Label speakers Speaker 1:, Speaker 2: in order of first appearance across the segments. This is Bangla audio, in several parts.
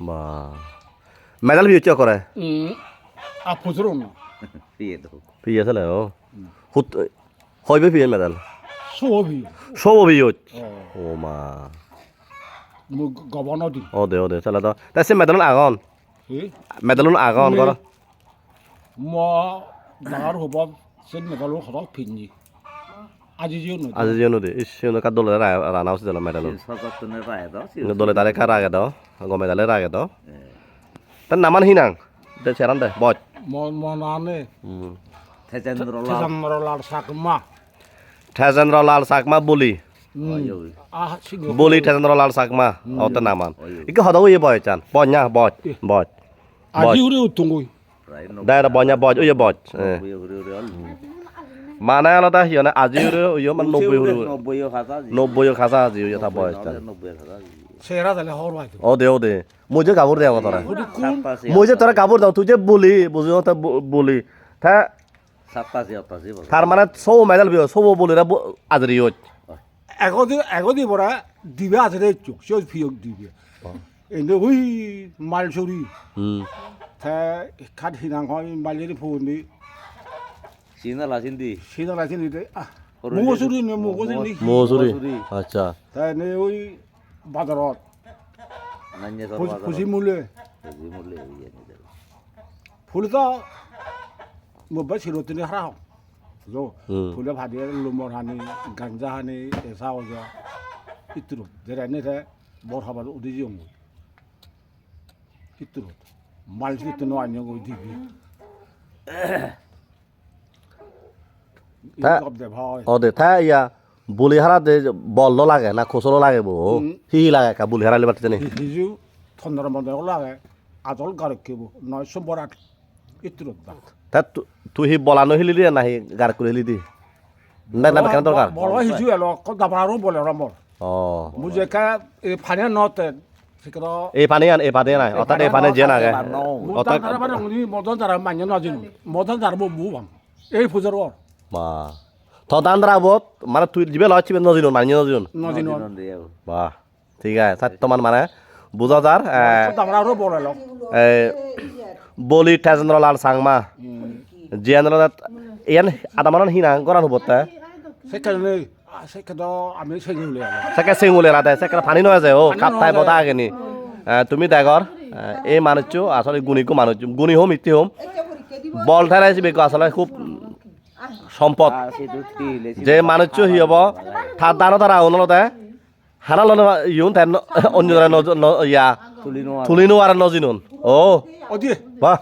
Speaker 1: বা মেডাল বিয়ে কিয় কৰে আপুজৰো ন। পিয়ে দেখো। পিয়ে আছিলে অ। সুত হয়
Speaker 2: বে পিয়ে মেডাল? চব
Speaker 1: অভিযোগ।
Speaker 3: চব অভিযোগ? অ। মা। মোক
Speaker 2: গৱন দি অ দে অ দে চালা
Speaker 1: ত। তাৰপিছত মেডেলৰ আগন? মেডেলৰ আগন কৰ? মই ডাঙৰ
Speaker 3: হ'ব সেই
Speaker 2: মেডেলৰ সদায় পিন্ধি
Speaker 1: আজিজিও নদী। ইসিও নকা দলে রানা হচ্ছে দিলাম মেডাল দলে তারে কা রাগে দাও গমে দালে রাগে দাও। তার নামান হিনাং দে সেরান দে বজ মনানে
Speaker 2: থেজেন্দ্রলাল সাকমা থেজেন্দ্রলাল সাকমা বলি। বলি থেজেন্দ্রলাল
Speaker 3: সাকমা অত নামান।
Speaker 1: ইকে হদাও ইয়ে বয় চান। বজনা বজ বজ আজি উরে
Speaker 3: উতুঙ্গুই দায়রা বজনা বজ ইয়ে বজ
Speaker 1: মানে আলাদা হিও না আজি হইও মানে নব্বই হইও
Speaker 3: নব্বই
Speaker 1: খাসা আজি হইও তা বয়স ও দে ও দে। মই যে কাপড় দেওয়া তোরা মই যে তোরা কাপড় দাও তুই যে বলি বুঝি তা বলি? তা তার মানে সৌ মেডাল বিহ সৌ বলিরা আজরি
Speaker 2: হইত এগদি এগদি বড়া দিবে আজরে চোখ চোখ
Speaker 3: ফিয়ক দিবে।
Speaker 2: এনে হুই মাল চুরি তা খাট হিনাং
Speaker 3: হয় মালের ফোন
Speaker 2: দিয়ে সিনালা সিন্দি সিনালা সিন্দি আহ মগজুরি
Speaker 1: মগজুরি
Speaker 3: মগজুরি
Speaker 1: আচ্ছা
Speaker 2: তাই নে ওই বাজারত খুশি
Speaker 3: মূল্যে
Speaker 2: খুশি মূল্যে ফুল তো মোবা সিরতিনি হারা হোক জো ফুলে ভাদে লুমর হানি গাঞ্জা হানি এসা অজা ইত্রু যেরানি থে বর হবার উদি জিও
Speaker 1: ইত্রু
Speaker 2: মালসি তো নয় দিবি
Speaker 1: অ দে তা ইয়া বুলি হারা দে বল্ল লাগে না খোসলো লাগে বো হি লাগে কা বুলি হারালে বাট জানি
Speaker 2: হিজু থন্দর মধ্যে লাগে আজল গারকিব নয়শো বরাট ইত্রুত
Speaker 1: তা তুই বলা নহিলি দিয়ে নাহি গার করে হিলি দি না না কেন দরকার
Speaker 2: বড় হিজু এলো দাবারও বলে রমর
Speaker 1: ও
Speaker 2: বুঝে কা এ ফানে নতে
Speaker 1: এই পানী আন এই পানী নাই অৰ্থাৎ এই পানী
Speaker 2: জিয়া নাগে। অৰ্থাৎ মদন যাৰ মান্য নাজিনো। মদন যাৰ বু এই ফুজৰ
Speaker 1: বা তদান রাবত মানে তুই দিবে লয় চিবে নজিনুন মানে নজিনুন
Speaker 3: দিয়ে
Speaker 1: বাহ ঠিক আছে সাতমান মানে বুঝা যার বলি ঠেজেন্দ্র লাল সাংমা জিয়ান্দ্র ইয়ান আদামান হিনা গরান হবতে
Speaker 2: সেজিলে
Speaker 1: সেকে সিংুলে রাতে সেকে পানি নয় যায় ও কাপ্তাই বদা আগেনি। তুমি দেখর এই মানুষ আসলে গুণীকো মানুষ গুণী হোম ইতি হোম। বল ঠেলাই বেকো আসলে খুব সম্পদ। যে মানুষ হিয়ব থার দানো তারা অন্য দে হারাল ইউন তাই অন্য ইয়া
Speaker 3: তুলিনো
Speaker 1: আর নজিনুন। ও বাহ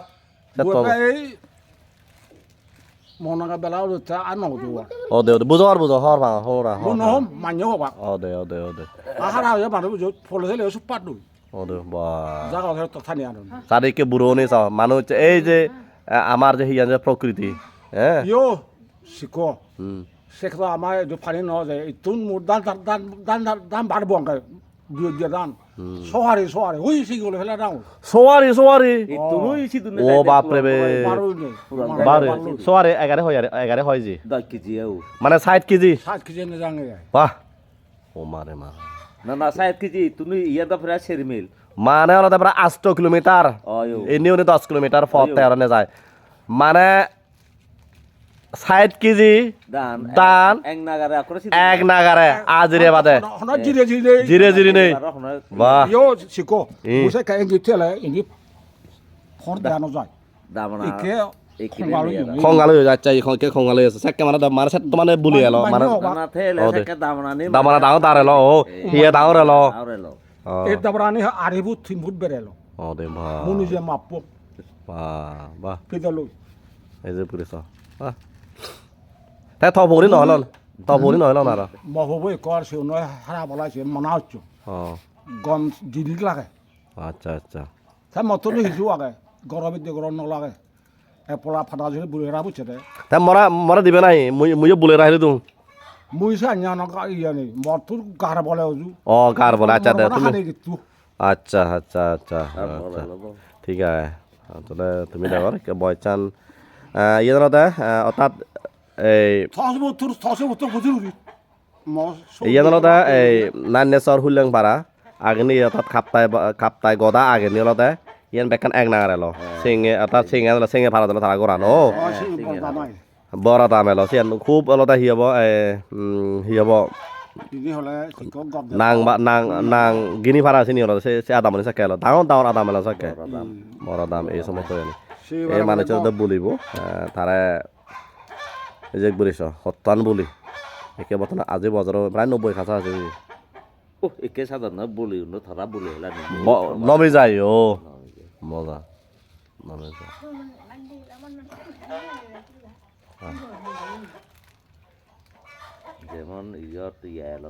Speaker 2: মনগা বেলা ওটা আর নাও দুয়া
Speaker 1: ও দে বুঝো আর বুঝো হর ভাঙা হর হর
Speaker 2: বুনো মানিও বাবা
Speaker 1: ও দে ও দে ও দে।
Speaker 2: আহার আয় বানো বুঝো ফলো হেলে সব পাট দুই
Speaker 1: ও দে
Speaker 2: বা। জাগা ধর তো থানি আনো
Speaker 1: তারিখে বুড়ো নেই মানুষ এই যে আমার যে হিয়া যে প্রকৃতি হ্যাঁ
Speaker 2: ইয়ো শিকো। সেগুলো আমার যে ফানি ন যায় তুন মোর দান দান দান দান বাড়ব অঙ্কে দুই দিয়ে দান। সোয়ারি সোয়ারি ওই শিখগুলো ফেলে দাও।
Speaker 1: সোয়ারি সোয়ারি ও
Speaker 2: বাপ রে বে।
Speaker 1: বারে সোয়ারি এগারে হয় আর এগারে হয় জি
Speaker 3: 10 কেজি আও
Speaker 1: মানে 60 কেজি।
Speaker 2: 60 কেজি না জাঙ্গে
Speaker 1: বাহ। ও মারে মা।
Speaker 3: না না 60 কেজি তুমি ইয়া দা ফেরা শেরমিল।
Speaker 1: মানে ওরা দা 8 কিলোমিটার। এনিও 10 কিলোমিটার পথ তাই যায়। মানে ষাট কেজি
Speaker 3: দান এক নাগারে
Speaker 1: আজিরে বাদে। জিরে জিরে নেই। বাহ।
Speaker 2: শিকো মুসে কা ইঙ্গি তেলে ইঙ্গি ফর দানো যায়।
Speaker 3: দামনা
Speaker 1: ইকে খংগালৈ আচ্ছা এইখন কে খংগালৈ আছে চেক মানে মানে চেক মানে বুলি এল মানে
Speaker 3: দামনা
Speaker 1: ডাঙৰ তাৰ
Speaker 3: এল
Speaker 1: অ
Speaker 2: সিয়ে ডাঙৰ এল। এই দামৰানি আৰিবু থিমুত বেৰেল
Speaker 1: অ দে
Speaker 2: বা মোৰ
Speaker 1: নিজে মাপ।
Speaker 2: বা বা কেতিয়া
Speaker 1: এই যে পুৰিছ বাহ তাই থ বনি নহ'ল থ বনি নহ'ল না
Speaker 2: মহবই কর সে নয় হারা বলা সে মনাচ্ছো
Speaker 1: অ
Speaker 2: গন দিদিক লাগে।
Speaker 1: আচ্ছা আচ্ছা।
Speaker 2: তা মতনো হিজু আগে গরমে দিয়ে গরম নলাগে। এপলা ফাটা যদি বুড়ি হেরা বুঝছে দে
Speaker 1: তাই মৰা মৰা দিবে নাই মই মই বুলে ৰাহিলো তো
Speaker 2: মুইসা আনিয়া নকা ইয়া নেই মরতুর গার বলে ওজু
Speaker 1: অ গাৰ বলে আচ্ছা দে তুমি আচ্ছা আচ্ছা আচ্ছা
Speaker 3: বলে
Speaker 1: আচ্ছা। ঠিক আছে। তাহলে তুমি দেখৰ বয়চান ইয়ে জানতে অৰ্থাৎ এই ইয়ে জানতে, এই নান্যেশ্বৰ হুল্যাং পাৰা আগনি অর্থাৎ খাপ্তায় খাপ্তায় গদা আগনি অলতে ইয়ান বেকান এক এলো। সিঙে অর্থাৎ সিঙে এলো সিঙে ভাড়া দিলো গোড়ানো
Speaker 2: অসি বলদামাই
Speaker 1: বড় দাম এলো। সিয়ান খুব অলতে হি হব হি হব
Speaker 2: হলে শিক্ষক গম
Speaker 1: নাং বা নাং নাং গিনি ভাড়া চিনি হলো, সে সে আদাম চাকে এলো। ডাঙৰ ডাঙৰ আদাম এলো চাকে। বড় দাম। এই সমস্ত জানি এই মানুষের বলিব। তারে এই যে বলিছ সত্তান বলি। একে বর্তমানে আজি বজাৰৰ প্ৰায় নব্বৈ খাঁচা আছে
Speaker 3: ও একে সাধারণ বলি থারা বলি হলা
Speaker 1: নমি যায় ও মজা। নমি যায়।
Speaker 3: যেমন ইয়ত ইয়া এলো